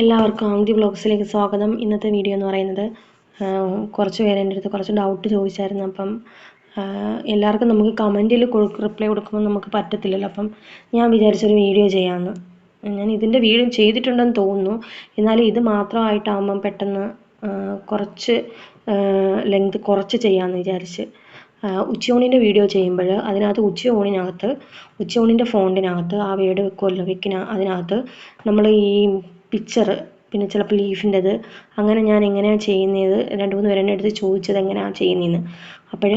എല്ലാവർക്കും ആംഗ്യ ബ്ലോഗ്സിലേക്ക് സ്വാഗതം. ഇന്നത്തെ വീഡിയോ എന്ന് പറയുന്നത് കുറച്ച് പേര് എന്റെ അടുത്ത് കുറച്ച് ഡൗട്ട് ചോദിച്ചായിരുന്നു. അപ്പം എല്ലാവർക്കും നമുക്ക് കമന്റിൽ റിപ്ലൈ കൊടുക്കുമ്പോൾ നമുക്ക് പറ്റത്തില്ലല്ലോ. അപ്പം ഞാൻ വിചാരിച്ചൊരു വീഡിയോ ചെയ്യാമെന്ന് ഞാൻ ഇതിന്റെ വീഡിയോ ചെയ്തിട്ടുണ്ടെന്ന് തോന്നുന്നു. എന്നാലും ഇത് മാത്രമായിട്ടാകുമ്പം പെട്ടെന്ന് കുറച്ച് ലെങ്ത് കുറച്ച് ചെയ്യാമെന്ന് വിചാരിച്ച്. ഉച്ചയൂണിന്റെ വീഡിയോ ചെയ്യുമ്പോൾ അതിനകത്ത് ഉച്ചയൂണിനകത്ത് ഉച്ചയൂണിന്റെ ഫോണ്ടിനകത്ത് ആ വീട് വെക്കുമല്ലോ വെക്കിന അതിനകത്ത് നമ്മൾ ഈ പിക്ചർ പിന്നെ ചിലപ്പോൾ ലീഫിന്റെത് അങ്ങനെ ഞാൻ എങ്ങനെയാണ് ചെയ്യുന്നത്? രണ്ട് മൂന്ന് പേരെന്നെ അടുത്ത് ചോദിച്ചത് എങ്ങനെയാണ് ചെയ്യുന്നതെന്ന് അപ്പോൾ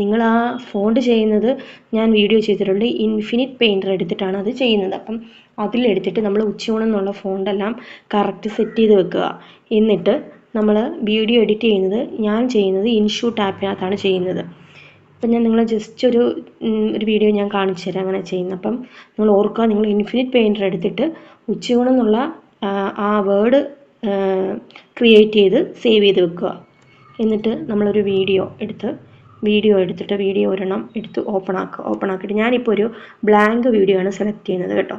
നിങ്ങൾ ആ ഫോണ്ട് ചെയ്യുന്നത് ഞാൻ വീഡിയോ ചെയ്തിട്ടുണ്ട്. ഇൻഫിനിറ്റ് പെയിന്റർ എടുത്തിട്ടാണ് അത് ചെയ്യുന്നത്. അപ്പം അതിലെടുത്തിട്ട് നമ്മൾ ഉച്ചയൂണം എന്നുള്ള ഫോണ്ടെല്ലാം കറക്റ്റ് സെറ്റ് ചെയ്ത് വെക്കുക. എന്നിട്ട് നമ്മൾ വീഡിയോ എഡിറ്റ് ചെയ്യുന്നത് ഞാൻ ചെയ്യുന്നത് ഇൻഷൂട്ട് ആപ്പിനകത്താണ് ചെയ്യുന്നത്. അപ്പം ഞാൻ നിങ്ങളെ ജസ്റ്റ് ഒരു ഒരു വീഡിയോ ഞാൻ കാണിച്ചു തരാം അങ്ങനെ ചെയ്യുന്നത് അപ്പം നിങ്ങൾ ഓർക്കുക നിങ്ങൾ ഇൻഫിനിറ്റ് പെയിന്റർ എടുത്തിട്ട് ഉച്ചയൂണ് എന്നുള്ള ആ വേർഡ് ക്രിയേറ്റ് ചെയ്ത് സേവ് ചെയ്ത് വെക്കുക. എന്നിട്ട് നമ്മളൊരു വീഡിയോ എടുത്ത് വീഡിയോ എടുത്തിട്ട് വീഡിയോ ഒരെണ്ണം എടുത്ത് ഓപ്പൺ ആക്കുക. ഓപ്പൺ ആക്കിയിട്ട് ഞാനിപ്പോൾ ഒരു ബ്ലാങ്ക് വീഡിയോ ആണ് സെലക്ട് ചെയ്യുന്നത് കേട്ടോ.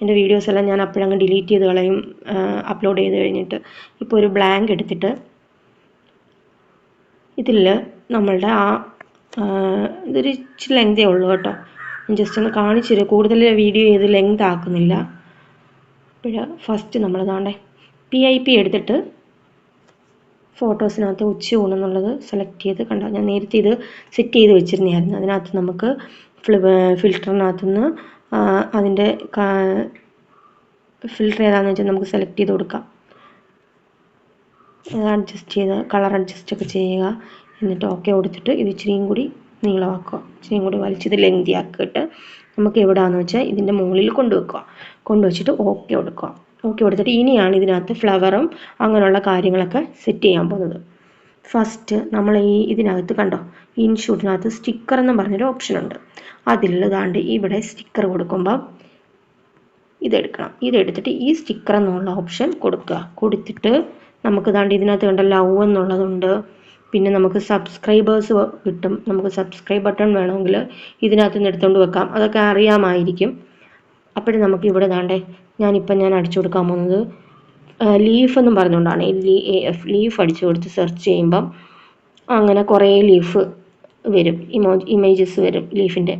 എന്റെ വീഡിയോസ് എല്ലാം ഞാൻ അപ്പോഴങ്ങ് ഡിലീറ്റ് ചെയ്ത് കളയും അപ്ലോഡ് ചെയ്ത് കഴിഞ്ഞിട്ട്. ഇപ്പോൾ ഒരു ബ്ലാങ്ക് എടുത്തിട്ട് ഇതിൽ നമ്മളുടെ ആ ഇതൊരു ഇച്ചിരി ലെങ്തേ ഉള്ളൂ കേട്ടോ. ജസ്റ്റ് ഒന്ന് കാണിച്ചു തരും. കൂടുതൽ വീഡിയോ ചെയ്ത് ലെങ്ത് ആക്കുന്നില്ല. അപ്പോൾ ഫസ്റ്റ് നമ്മൾ ഇതാണ്ടേ പി ഐ പി എടുത്തിട്ട് ഫോട്ടോസിനകത്ത് ഉച്ചയൂണെന്നുള്ളത് സെലക്ട് ചെയ്ത് കണ്ടോ? ഞാൻ നേരത്തെ ഇത് സെറ്റ് ചെയ്ത് വെച്ചിരുന്നതായിരുന്നു. അതിനകത്ത് നമുക്ക് ഫിൽറ്ററിനകത്തുനിന്ന് അതിന്റെ ഫിൽറ്റർ ഏതാണെന്ന് വെച്ചാൽ നമുക്ക് സെലക്ട് ചെയ്ത് കൊടുക്കാം. അഡ്ജസ്റ്റ് ചെയ്ത് കളർ അഡ്ജസ്റ്റ് ഒക്കെ ചെയ്യുക. എന്നിട്ട് ഓക്കെ കൊടുത്തിട്ട് ഇത് ഇച്ചിരിയും കൂടി നീളമാക്കുക. ഇച്ചിരിയും കൂടി വലിച്ചത് ലെങ്തി ആക്കിയിട്ട് നമുക്ക് എവിടെയാണെന്ന് വെച്ചാൽ ഇതിന്റെ മുകളിൽ കൊണ്ടുവെക്കുക കൊണ്ടുവച്ചിട്ട് ഓക്കെ കൊടുക്കുക. ഓക്കെ കൊടുത്തിട്ട് ഇനിയാണ് ഇതിനകത്ത് ഫ്ലവറും അങ്ങനെയുള്ള കാര്യങ്ങളൊക്കെ സെറ്റ് ചെയ്യാൻ പോകുന്നത്. ഫസ്റ്റ് നമ്മൾ ഈ ഇതിനകത്ത് കണ്ടോ ഇൻഷൂട്ടിനകത്ത് സ്റ്റിക്കർ എന്ന് പറഞ്ഞൊരു ഓപ്ഷൻ ഉണ്ട്. അതിലുള്ളതാണ്ട് ഇവിടെ സ്റ്റിക്കർ കൊടുക്കുമ്പോൾ ഇതെടുക്കണം ഇതെടുത്തിട്ട് ഈ സ്റ്റിക്കർ എന്നുള്ള ഓപ്ഷൻ കൊടുക്കുക. കൊടുത്തിട്ട് നമുക്ക് ദാണ്ട് ഇതിനകത്ത് കണ്ട ലവ് എന്നുള്ളതുണ്ട്. പിന്നെ നമുക്ക് സബ്സ്ക്രൈബേഴ്സ് കിട്ടും. നമുക്ക് സബ്സ്ക്രൈബ് ബട്ടൺ വേണമെങ്കിൽ ഇതിനകത്ത് നിന്ന് എടുത്തുകൊണ്ട് വെക്കാം. അതൊക്കെ അറിയാമായിരിക്കും. അപ്പോഴും നമുക്ക് ഇവിടെ ദാണ്ടേ ഞാനിപ്പം ഞാൻ അടിച്ചു കൊടുക്കാൻ പോകുന്നത് ലീഫ് എന്നും പറഞ്ഞുകൊണ്ടാണ്. ലീ എഫ് ലീഫ് അടിച്ചു കൊടുത്ത് സെർച്ച് ചെയ്യുമ്പം അങ്ങനെ കുറേ ലീഫ് വരും. ഇമോ ഇമേജസ് വരും ലീഫിന്റെ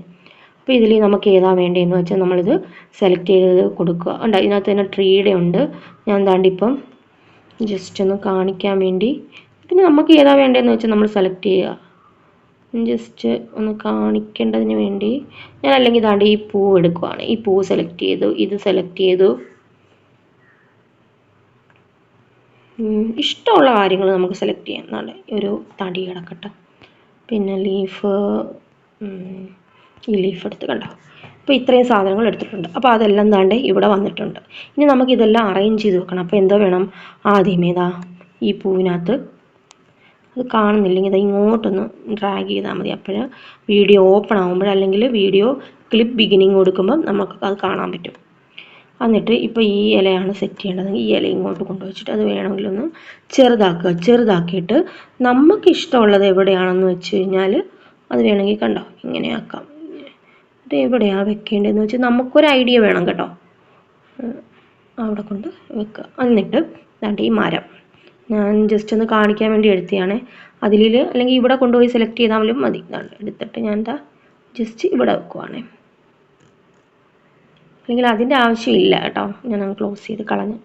അപ്പോൾ ഇതിൽ നമുക്ക് ഏതാ വേണ്ടതെന്ന് വെച്ചാൽ നമ്മളിത് സെലക്ട് ചെയ്ത് കൊടുക്കുക. ഉണ്ട് ഇതിനകത്ത് തന്നെ ട്രീയുടെ ഉണ്ട്. ഞാൻ ദാണ്ടിപ്പം ജസ്റ്റ് ഒന്ന് കാണിക്കാൻ വേണ്ടി പിന്നെ നമുക്ക് ഏതാ വേണ്ടതെന്ന് വെച്ചാൽ നമ്മൾ സെലക്ട് ചെയ്യുക ജസ്റ്റ് ഒന്ന് കാണിക്കേണ്ടതിന് വേണ്ടി ഞാൻ അല്ലെങ്കിൽ ഇതാണ്ട് ഈ പൂ എടുക്കുവാണ്. ഈ പൂ സെലക്ട് ചെയ്തു ഇത് സെലക്ട് ചെയ്തു. ഇഷ്ടമുള്ള കാര്യങ്ങൾ നമുക്ക് സെലക്ട് ചെയ്യാം. എന്നാണ് ഒരു തടി കിടക്കട്ടെ. പിന്നെ ലീഫ് ഈ ലീഫ് എടുത്ത് കണ്ടോ? അപ്പോൾ ഇത്രയും സാധനങ്ങൾ എടുത്തിട്ടുണ്ട്. അപ്പോൾ അതെല്ലാം താണ്ട് ഇവിടെ വന്നിട്ടുണ്ട്. ഇനി നമുക്ക് ഇതെല്ലാം അറേഞ്ച് ചെയ്ത് വെക്കണം. അപ്പോൾ എന്തോ വേണം? ആദ്യമേതാ ഈ പൂവിനകത്ത് അത് കാണുന്നില്ലെങ്കിൽ അത് ഇങ്ങോട്ടൊന്ന് ഡ്രാഗ് ചെയ്താൽ മതി. അപ്പോൾ വീഡിയോ ഓപ്പൺ ആകുമ്പോൾ അല്ലെങ്കിൽ വീഡിയോ ക്ലിപ്പ് ബിഗിനിങ് കൊടുക്കുമ്പം നമുക്ക് അത് കാണാൻ പറ്റും. എന്നിട്ട് ഇപ്പോൾ ഈ ഇലയാണ് സെറ്റ് ചെയ്യേണ്ടത്. ഈ ഇല ഇങ്ങോട്ട് കൊണ്ടുവച്ചിട്ട് അത് വേണമെങ്കിൽ ഒന്ന് ചെറുതാക്കുക. ചെറുതാക്കിയിട്ട് നമുക്ക് ഇഷ്ടമുള്ളത് എവിടെയാണെന്ന് വെച്ച് കഴിഞ്ഞാൽ അത് വേണമെങ്കിൽ കണ്ടോ? ഇങ്ങനെ ആക്കാം. എവിടെയാണ് വെക്കേണ്ടതെന്ന് വെച്ചാൽ നമുക്കൊരു ഐഡിയ വേണം കേട്ടോ. അവിടെ കൊണ്ട് വെക്കുക. എന്നിട്ട് ഈ മരം. ഞാൻ ജസ്റ്റ് ഒന്ന് കാണിക്കാൻ വേണ്ടി എടുത്തതാണ്. അതിൽ അല്ലെങ്കിൽ ഇവിടെ കൊണ്ടുപോയി സെലക്ട് ചെയ്താലും മതി. എടുത്തിട്ട് ഞാൻ എന്താ ജസ്റ്റ് ഇവിടെ വെക്കുവാണ്. അല്ലെങ്കിൽ അതിന്റെ ആവശ്യമില്ല കേട്ടോ. ഞാൻ ക്ലോസ് ചെയ്ത് കളഞ്ഞ്.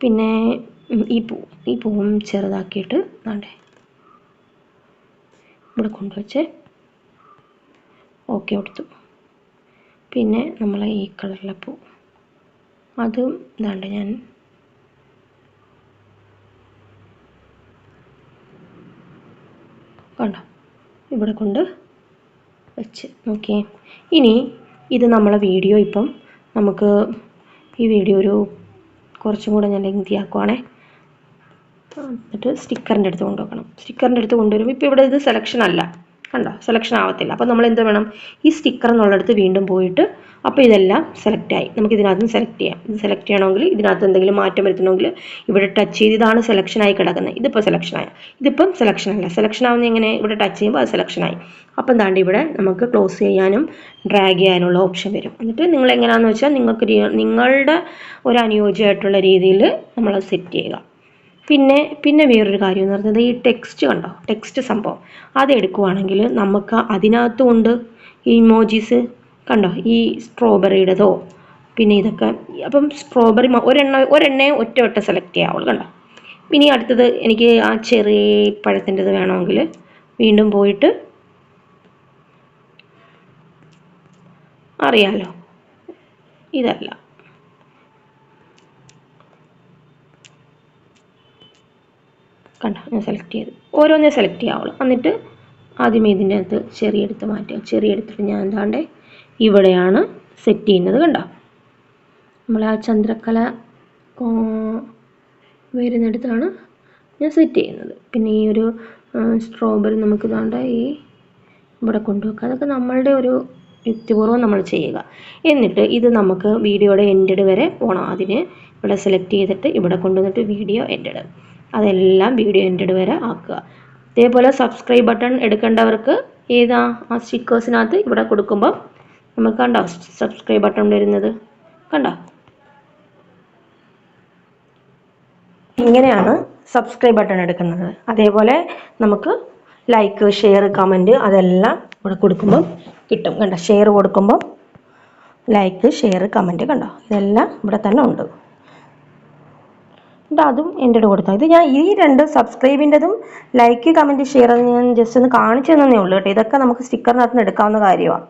പിന്നെ ഈ പൂ ഈ പൂവും ചെറുതാക്കിയിട്ട് വേണ്ടേ ഇവിടെ കൊണ്ടുവച്ച് ഓക്കെ കൊടുത്തു. പിന്നെ നമ്മളെ ഈ കളറിലെ പൂ. അതും ഇതാണ്ട് ഞാൻ കണ്ടോ? ഇവിടെ കൊണ്ട് വെച്ച് ഓക്കെ ഇനി ഇത് നമ്മളെ വീഡിയോ ഇപ്പം നമുക്ക് ഈ വീഡിയോ ഒരു കുറച്ചും കൂടെ ഞാൻ ലെങ്തി ആക്കുവാണേ. എന്നിട്ട് സ്റ്റിക്കറിന്റെ അടുത്ത് കൊണ്ടുവെക്കണം. സ്റ്റിക്കറിന്റെ അടുത്ത് കൊണ്ടുവരുമ്പോൾ ഇപ്പോൾ ഇവിടെ ഇത് സെലക്ഷൻ അല്ല. കണ്ടോ? സെലക്ഷൻ ആവത്തില്ല. അപ്പോൾ നമ്മൾ എന്ത് വേണം? ഈ സ്റ്റിക്കർ എന്നുള്ളിടത്ത് വീണ്ടും പോയിട്ട് അപ്പോൾ ഇതെല്ലാം സെലക്ട് ആയി. നമുക്ക് ഇതിനകത്ത് സെലക്ട് ചെയ്യാം. ഇത് സെലക്ട് ചെയ്യണമെങ്കിൽ ഇതിനകത്ത് എന്തെങ്കിലും മാറ്റം വരുത്തണമെങ്കിൽ ഇവിടെ ടച്ച് ചെയ്ത് ഇതാണ് സെലക്ഷൻ ആയി കിടക്കുന്നത്. ഇതിപ്പോൾ സെലക്ഷൻ ആയ. ഇതിപ്പം സെലക്ഷൻ അല്ല. സെലക്ഷൻ ആവുന്ന എങ്ങനെ? ഇവിടെ ടച്ച് ചെയ്യുമ്പോൾ അത് സെലക്ഷൻ ആയി. അപ്പം താണ്ട് ഇവിടെ നമുക്ക് ക്ലോസ് ചെയ്യാനും ഡ്രാഗ് ചെയ്യാനുള്ള ഓപ്ഷൻ വരും. എന്നിട്ട് നിങ്ങൾ എങ്ങനെയാണെന്ന് വെച്ചാൽ നിങ്ങൾക്ക് നിങ്ങളുടെ ഒരു അനുയോജ്യമായിട്ടുള്ള രീതിയിൽ നമ്മൾ സെറ്റ് ചെയ്യുക. പിന്നെ പിന്നെ വേറൊരു കാര്യം എന്ന് പറയുന്നത് ഈ ടെക്സ്റ്റ് കണ്ടോ? ടെക്സ്റ്റ് സംഭവം. അത് എടുക്കുവാണെങ്കിൽ നമുക്ക് അതിനകത്തും ഉണ്ട് ഈ ഇമോജീസ് കണ്ടോ? ഈ സ്ട്രോബെറിയുടേതോ പിന്നെ ഇതൊക്കെ. അപ്പം സ്ട്രോബെറി ഒരെണ്ണ ഒരെണ്ണയെ ഒറ്റ ഒറ്റ സെലക്ട് ചെയ്യാവുള്ളൂ കണ്ടോ? ഇനി അടുത്തത് എനിക്ക് ആ ചെറിയ പഴത്തിന്റെത് വേണമെങ്കിൽ വീണ്ടും പോയിട്ട് അറിയാലോ. ഇതല്ല. കണ്ടോ ഞാൻ സെലക്ട് ചെയ്തു. ഓരോന്നേ സെലക്ട് ചെയ്യാവുള്ളൂ. എന്നിട്ട് ആദ്യമേ ഇതിന്റെ അകത്ത് ചെറിയ എടുത്ത് മാറ്റുക. ചെറിയ എടുത്തിട്ട് ഞാൻ എന്താണ്ട്? ഇവിടെയാണ് സെറ്റ് ചെയ്യുന്നത് കണ്ടോ? നമ്മൾ ആ ചന്ദ്രക്കല വരുന്നിടത്താണ് ഞാൻ സെറ്റ് ചെയ്യുന്നത്. പിന്നെ ഈ ഒരു സ്ട്രോബെറി നമുക്ക് ഇതാണ്ട് ഈ ഇവിടെ കൊണ്ടുവെക്കുക. അതൊക്കെ നമ്മളുടെ ഒരു യുക്തിപൂർവം നമ്മൾ ചെയ്യുക. എന്നിട്ട് ഇത് നമുക്ക് വീഡിയോയുടെ എൻഡഡ് വരെ പോകണം അതിന് ഇവിടെ സെലക്ട് ചെയ്തിട്ട് ഇവിടെ കൊണ്ടുവന്നിട്ട് വീഡിയോ എൻഡഡ് അതെല്ലാം വീഡിയോ എൻഡഡ് വരെ ആക്കുക. അതേപോലെ സബ്സ്ക്രൈബ് ബട്ടൺ എടുക്കേണ്ടവർക്ക് ഏതാ ആ സ്റ്റിക്കേഴ്സിനകത്ത് ഇവിടെ കൊടുക്കുമ്പോൾ നമുക്ക് കണ്ടോ സബ്സ്ക്രൈബ് ബട്ടൺ വരുന്നത്? കണ്ടോ? ഇങ്ങനെയാണ് സബ്സ്ക്രൈബ് ബട്ടൺ എടുക്കുന്നത്. അതേപോലെ നമുക്ക് ലൈക്ക് ഷെയർ കമന്റ് അതെല്ലാം ഇവിടെ കൊടുക്കുമ്പം കിട്ടും. കണ്ടോ? ഷെയർ കൊടുക്കുമ്പം ലൈക്ക് ഷെയർ കമന്റ് കണ്ടോ? ഇതെല്ലാം ഇവിടെ തന്നെ ഉണ്ട്. ഇത് അതും എന്റെ കൊടുത്താൽ ഇത് ഞാൻ ഈ രണ്ട് സബ്സ്ക്രൈബിന്റെതും ലൈക്ക് കമന്റ് ഷെയർ ഞാൻ ജസ്റ്റ് ഒന്ന് കാണിച്ചു തന്നേ ഉള്ളൂ കേട്ടോ. ഇതൊക്കെ നമുക്ക് സ്റ്റിക്കറിനകത്ത് നിന്ന് എടുക്കാവുന്ന കാര്യമാണ്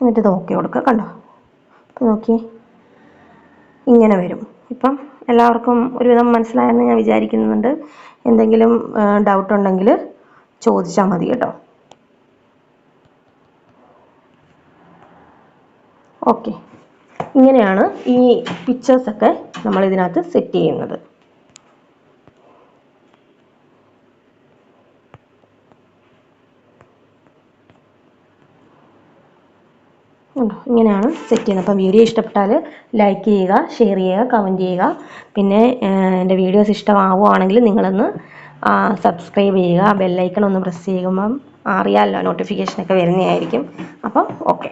എന്നിട്ട് ഇത് ഓക്കെ കൊടുക്കുക കണ്ടോ? ഇപ്പം നോക്കിയേ. ഇങ്ങനെ വരും. ഇപ്പം എല്ലാവർക്കും ഒരുവിധം മനസ്സിലായെന്ന് ഞാൻ വിചാരിക്കുന്നുണ്ട്. എന്തെങ്കിലും ഡൗട്ട് ഉണ്ടെങ്കിൽ ചോദിച്ചാൽ മതി കേട്ടോ. ഓക്കെ ഇങ്ങനെയാണ് ഈ പിക്ചേഴ്സൊക്കെ നമ്മൾ ഇതിനകത്ത് സെറ്റ് ചെയ്യുന്നത്. ഇങ്ങനെയാണ് സെറ്റ് ചെയ്യുന്നത്. അപ്പം വീഡിയോ ഇഷ്ടപ്പെട്ടാൽ ലൈക്ക് ചെയ്യുക ഷെയർ ചെയ്യുക കമന്റ് ചെയ്യുക. പിന്നെ എന്റെ വീഡിയോസ് ഇഷ്ടമാവുകയാണെങ്കിൽ നിങ്ങളൊന്ന് സബ്സ്ക്രൈബ് ചെയ്യുക. ബെല്ലൈക്കൺ ഒന്ന് പ്രസ് ചെയ്യുമ്പം അറിയാമല്ലോ നോട്ടിഫിക്കേഷനൊക്കെ വരുന്നതായിരിക്കും. അപ്പം ഓക്കെ